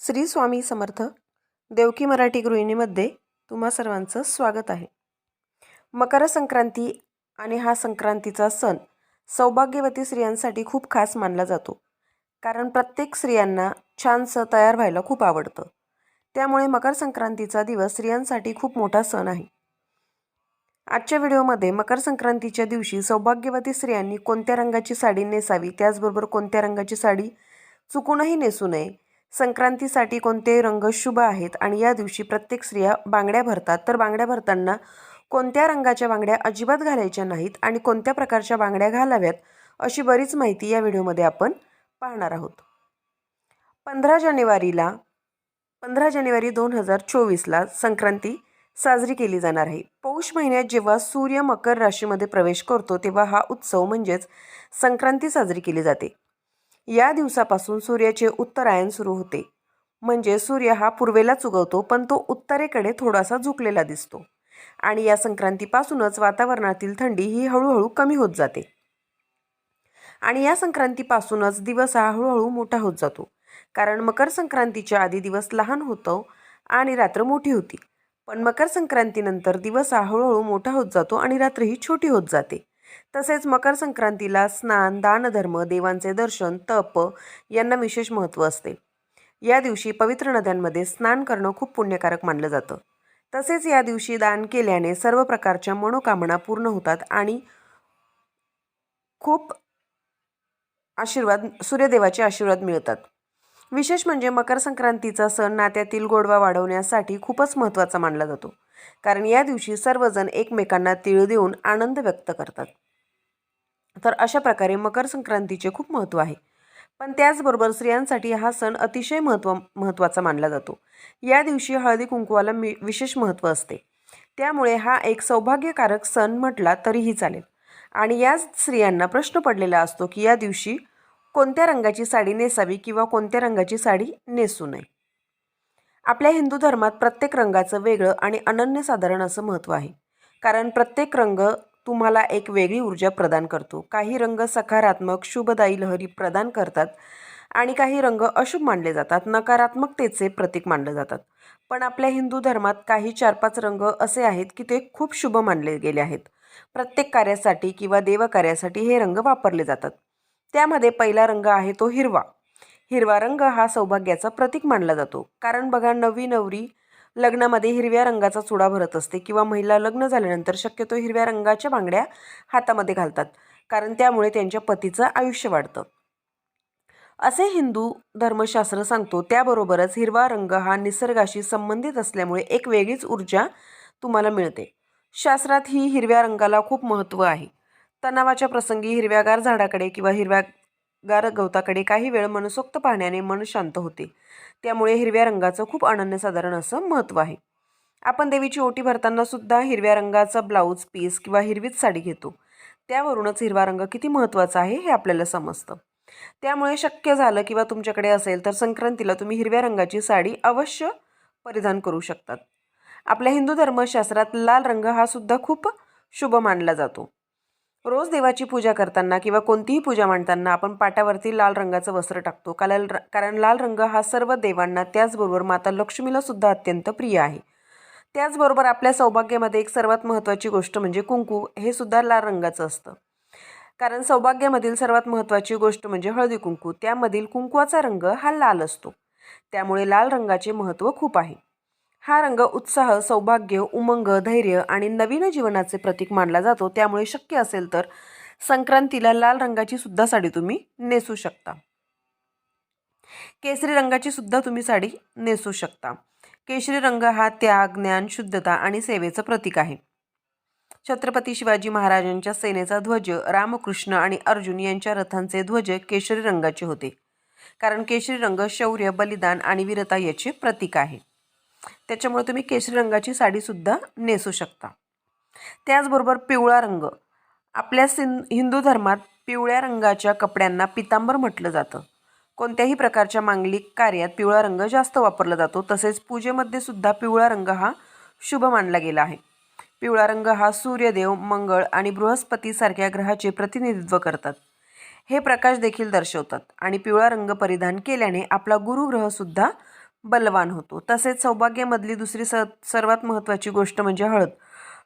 श्री स्वामी समर्थ देवकी मराठी गृहिणीमध्ये तुम्हा सर्वांचं स्वागत आहे. मकर संक्रांती आणि हा संक्रांतीचा सण सौभाग्यवती स्त्रियांसाठी खूप खास मानला जातो. कारण प्रत्येक स्त्रियांना छानसं तयार व्हायला खूप आवडतं. त्यामुळे मकर संक्रांतीचा दिवस स्त्रियांसाठी खूप मोठा सण आहे. आजच्या व्हिडिओमध्ये मकर संक्रांतीच्या दिवशी सौभाग्यवती स्त्रियांनी कोणत्या रंगाची साडी नेसावी त्याचबरोबर कोणत्या रंगाची साडी चुकूनही नेसू नये संक्रांतीसाठी कोणते रंग शुभ आहेत आणि या दिवशी प्रत्येक स्त्रिया बांगड्या भरतात. तर बांगड्या भरताना कोणत्या रंगाच्या बांगड्या अजिबात घालायच्या नाहीत आणि कोणत्या प्रकारच्या बांगड्या घालाव्यात अशी बरीच माहिती या व्हिडिओमध्ये आपण पाहणार आहोत. पंधरा जानेवारीला पंधरा जानेवारी दोन हजार चोवीसला संक्रांती साजरी केली जाणार आहे. पौष महिन्यात जेव्हा सूर्य मकर राशीमध्ये प्रवेश करतो तेव्हा हा उत्सव म्हणजेच संक्रांती साजरी केली जाते. या दिवसापासून सूर्याचे उत्तरायण सुरू होते. म्हणजे सूर्य हा पूर्वेलाच उगवतो पण तो उत्तरेकडे थोडासा झुकलेला दिसतो. आणि या संक्रांतीपासूनच वातावरणातील थंडी ही हळूहळू कमी होत जाते. आणि या संक्रांतीपासूनच दिवस हा हळूहळू मोठा होत जातो. कारण मकर संक्रांतीच्या आधी दिवस लहान होतो आणि रात्र मोठी होती. पण मकर संक्रांतीनंतर दिवस हा हळूहळू मोठा होत जातो आणि रात्र ही छोटी होत जाते. तसेच मकर संक्रांतीला स्नान दानधर्म देवांचे दर्शन तप यांना विशेष महत्त्व असते. या दिवशी पवित्र नद्यांमध्ये स्नान करणं खूप पुण्यकारक मानलं जातं. तसेच या दिवशी दान केल्याने सर्व प्रकारच्या मनोकामना पूर्ण होतात आणि खूप आशीर्वाद सूर्यदेवाचे आशीर्वाद मिळतात. विशेष म्हणजे मकर संक्रांतीचा सण नात्यातील गोडवा वाढवण्यासाठी खूपच महत्त्वाचा मानला जातो. कारण या दिवशी सर्वजण एकमेकांना तिळ देऊन आनंद व्यक्त करतात. तर अशा प्रकारे मकर संक्रांतीचे खूप महत्त्व आहे. पण त्याचबरोबर स्त्रियांसाठी हा सण अतिशय महत्त्व महत्त्वाचा मानला जातो. या दिवशी हळदी कुंकवाला मी विशेष महत्त्व असते. त्यामुळे हा एक सौभाग्यकारक सण म्हटला तरीही चालेल. आणि याच स्त्रियांना प्रश्न पडलेला असतो की या दिवशी कोणत्या रंगाची साडी नेसावी किंवा कोणत्या रंगाची साडी नेसू नये? आपल्या हिंदू धर्मात प्रत्येक रंगाचं वेगळं आणि अनन्यसाधारण असं महत्त्व आहे. कारण प्रत्येक रंग तुम्हाला एक वेगळी ऊर्जा प्रदान करतो. काही रंग सकारात्मक शुभदायी लहरी प्रदान करतात आणि काही रंग अशुभ मानले जातात. नकारात्मकतेचे प्रतीक मानले जातात. पण आपल्या हिंदू धर्मात काही चार पाच रंग असे आहेत की ते खूप शुभ मानले गेले आहेत. प्रत्येक कार्यासाठी किंवा देवकार्यासाठी हे रंग वापरले जातात. त्यामध्ये पहिला रंग आहे तो हिरवा. हिरवा रंग हा सौभाग्याचा प्रतीक मानला जातो. कारण बघा नवी नवरी लग्नामध्ये हिरव्या रंगाचा चुडा भरत असते किंवा महिला लग्न झाल्यानंतर शक्यतो हिरव्या रंगाच्या बांगड्या हातामध्ये घालतात. कारण त्यामुळे त्यांच्या पतीचं आयुष्य वाढतं. असे हिंदू धर्मशास्त्र सांगतो त्याबरोबरच हिरवा रंग हा निसर्गाशी संबंधित असल्यामुळे एक वेगळीच ऊर्जा तुम्हाला मिळते. शास्त्रात ही हिरव्या रंगाला खूप महत्त्व आहे. तणावाच्या प्रसंगी हिरव्यागार झाडाकडे किंवा हिरव्यागार गवताकडे काही वेळ मनसोक्त पाहण्याने मन शांत होते. त्यामुळे हिरव्या रंगाचं खूप अनन्यसाधारण असं महत्त्व आहे. आपण देवीची ओटी भरताना सुद्धा हिरव्या रंगाचा ब्लाऊज पीस किंवा हिरवीच साडी घेतो. त्यावरूनच हिरवा रंग किती महत्त्वाचा आहे हे आपल्याला समजतं. त्यामुळे शक्य झालं किंवा तुमच्याकडे असेल तर संक्रांतीला तुम्ही हिरव्या रंगाची साडी अवश्य परिधान करू शकतात. आपल्या हिंदू धर्मशास्त्रात लाल रंग हा सुद्धा खूप शुभ मानला जातो. रोज देवाची पूजा करताना किंवा कोणतीही पूजा मांडताना आपण पाटावरती लाल रंगाचं वस्त्र टाकतो. कारण कारण लाल रंग हा सर्व देवांना त्याचबरोबर माता लक्ष्मीला सुद्धा अत्यंत प्रिय आहे. त्याचबरोबर आपल्या सौभाग्यामध्ये एक सर्वात महत्त्वाची गोष्ट म्हणजे कुंकू हे सुद्धा लाल रंगाचं असतं. कारण सौभाग्यामधील सर्वात महत्त्वाची गोष्ट म्हणजे हळदी कुंकू. त्यामधील कुंकवाचा रंग हा लाल असतो. त्यामुळे लाल रंगाचे महत्त्व खूप आहे. हा रंग उत्साह सौभाग्य उमंग धैर्य आणि नवीन जीवनाचे प्रतीक मानला जातो. त्यामुळे शक्य असेल तर संक्रांतीला लाल रंगाची सुद्धा साडी तुम्ही नेसू शकता. केसरी रंगाची सुद्धा तुम्ही साडी नेसू शकता. केशरी रंग हा त्याग ज्ञान शुद्धता आणि सेवेचं प्रतीक आहे. छत्रपती शिवाजी महाराजांच्या सेनेचा ध्वज रामकृष्ण आणि अर्जुन यांच्या रथांचे ध्वज केशरी रंगाचे होते. कारण केशरी रंग शौर्य बलिदान आणि वीरता याचे प्रतीक आहे. त्याच्यामुळे तुम्ही केशरी रंगाची साडीसुद्धा नेसू शकता. त्याचबरोबर पिवळा रंग. आपल्या सिं हिंदू धर्मात पिवळ्या रंगाच्या कपड्यांना पितांबर म्हटलं जातं. कोणत्याही प्रकारच्या मांगलिक कार्यात पिवळा रंग जास्त वापरला जातो तसेच पूजेमध्ये सुद्धा पिवळा रंग हा शुभ मानला गेला आहे. पिवळा रंग हा सूर्यदेव मंगळ आणि बृहस्पतीसारख्या ग्रहाचे प्रतिनिधित्व करतात. हे प्रकाश देखील दर्शवतात आणि पिवळा रंग परिधान केल्याने आपला गुरुग्रहसुद्धा बलवान होतो. तसेच सौभाग्यामधली दुसरी स सर्वात महत्त्वाची गोष्ट म्हणजे हळद.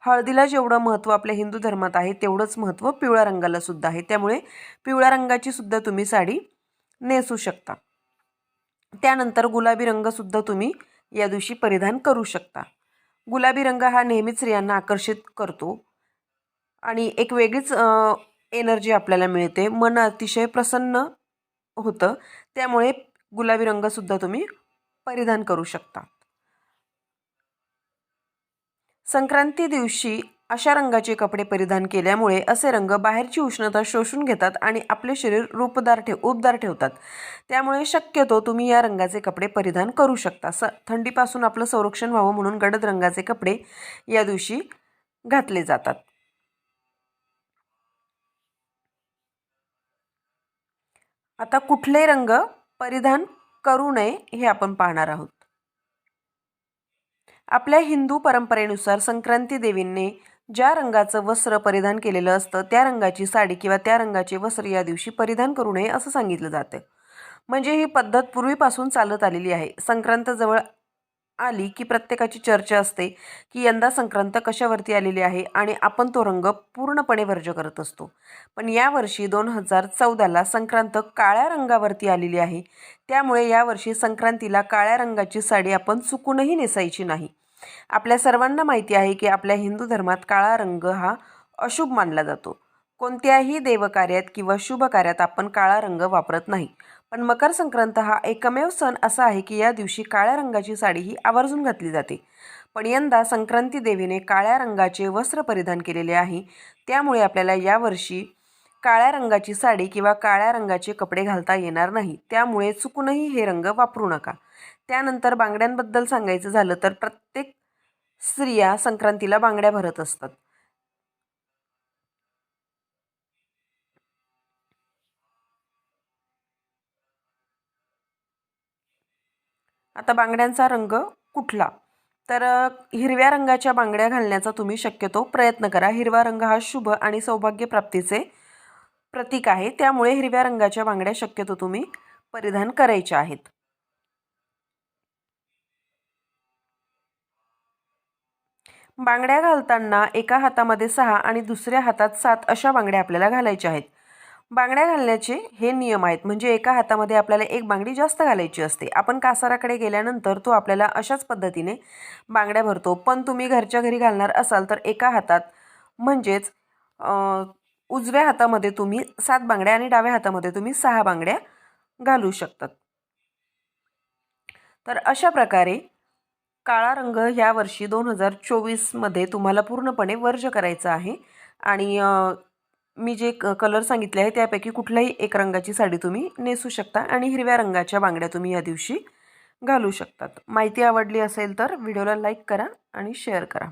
हळदीला जेवढं महत्त्व आपल्या हिंदू धर्मात आहे तेवढंच महत्त्व पिवळ्या रंगाला सुद्धा आहे. त्यामुळे पिवळ्या रंगाची सुद्धा तुम्ही साडी नेसू शकता. त्यानंतर गुलाबी रंगसुद्धा तुम्ही या दिवशी परिधान करू शकता. गुलाबी रंग हा नेहमीच स्त्रियांना आकर्षित करतो आणि एक वेगळीच एनर्जी आपल्याला मिळते. मन अतिशय प्रसन्न होतं. त्यामुळे गुलाबी रंगसुद्धा तुम्ही परिधान करू शकतात. संक्रांती दिवशी अशा रंगाचे कपडे परिधान केल्यामुळे असे रंग बाहेरची उष्णता शोषून घेतात आणि आपले शरीर रूपदार ठेव उबदार ठेवतात. त्यामुळे शक्यतो तुम्ही या रंगाचे कपडे परिधान करू शकता. स थंडीपासून आपलं संरक्षण व्हावं म्हणून गडद रंगाचे कपडे या दिवशी घातले जातात. आता कुठले रंग परिधान करू नये हे आपण पाहणार आहोत. आपल्या हिंदू परंपरेनुसार संक्रांती देवींनी ज्या रंगाचं वस्त्र परिधान केलेलं असतं त्या रंगाची साडी किंवा त्या रंगाचे वस्त्र या दिवशी परिधान करू नये असं सांगितलं जातं. म्हणजे ही पद्धत पूर्वीपासून चालत आलेली आहे. संक्रांत जवळ आली की प्रत्येकाची चर्चा असते की यंदा संक्रांत कशावरती आलेली आहे आणि आपण तो रंग पूर्णपणे वर्ज करत असतो. पण यावर्षी दोन हजार चौदाला संक्रांत काळ्या रंगावरती आलेली आहे. त्यामुळे यावर्षी संक्रांतीला काळ्या रंगाची साडी आपण चुकूनही नेसायची नाही. आपल्या सर्वांना माहिती आहे की आपल्या हिंदू धर्मात काळा रंग हा अशुभ मानला जातो. कोणत्याही देवकार्यात किंवा शुभ कार्यात आपण काळा रंग वापरत नाही. पण मकर संक्रांत हा एकमेव सण असा आहे की या दिवशी काळ्या रंगाची साडी ही आवर्जून घातली जाते. पण यंदा संक्रांती देवीने काळ्या रंगाचे वस्त्र परिधान केलेले आहे. त्यामुळे आपल्याला यावर्षी काळ्या रंगाची साडी किंवा काळ्या रंगाचे कपडे घालता येणार नाही. त्यामुळे चुकूनही हे रंग वापरू नका. त्यानंतर बांगड्यांबद्दल सांगायचं झालं तर प्रत्येक स्त्रिया संक्रांतीला बांगड्या भरत असतात. आता बांगड्यांचा रंग कुठला? तर हिरव्या रंगाच्या बांगड्या घालण्याचा तुम्ही शक्यतो प्रयत्न करा. हिरवा रंग हा शुभ आणि सौभाग्यप्राप्तीचे प्रतीक आहे. त्यामुळे हिरव्या रंगाच्या बांगड्या शक्यतो तुम्ही परिधान करायच्या आहेत. बांगड्या घालताना एका हातामध्ये सहा आणि दुसऱ्या हातात सात अशा बांगड्या आपल्याला घालायच्या आहेत. बांगड्या घालण्याचे हे नियम आहेत. म्हणजे एका हातामध्ये आपल्याला एक बांगडी जास्त घालायची असते. आपण कासाराकडे गेल्यानंतर तो आपल्याला अशाच पद्धतीने बांगड्या भरतो. पण तुम्ही घरच्या घरी घालणार असाल तर एका हातात म्हणजेच उजव्या हातामध्ये तुम्ही सात बांगड्या आणि डाव्या हातामध्ये तुम्ही सहा बांगड्या घालू शकतात. तर अशा प्रकारे काळा रंग ह्या वर्षी दोन हजार चोवीसमध्ये तुम्हाला पूर्णपणे वर्ज करायचा आहे. आणि मी जे क कलर सांगितले आहे त्यापैकी कुठल्याही एक रंगाची साडी तुम्ही नेसू शकता आणि हिरव्या रंगाच्या बांगड्या तुम्ही या दिवशी घालू शकतात. माहिती आवडली असेल तर व्हिडिओला लाईक करा आणि शेअर करा.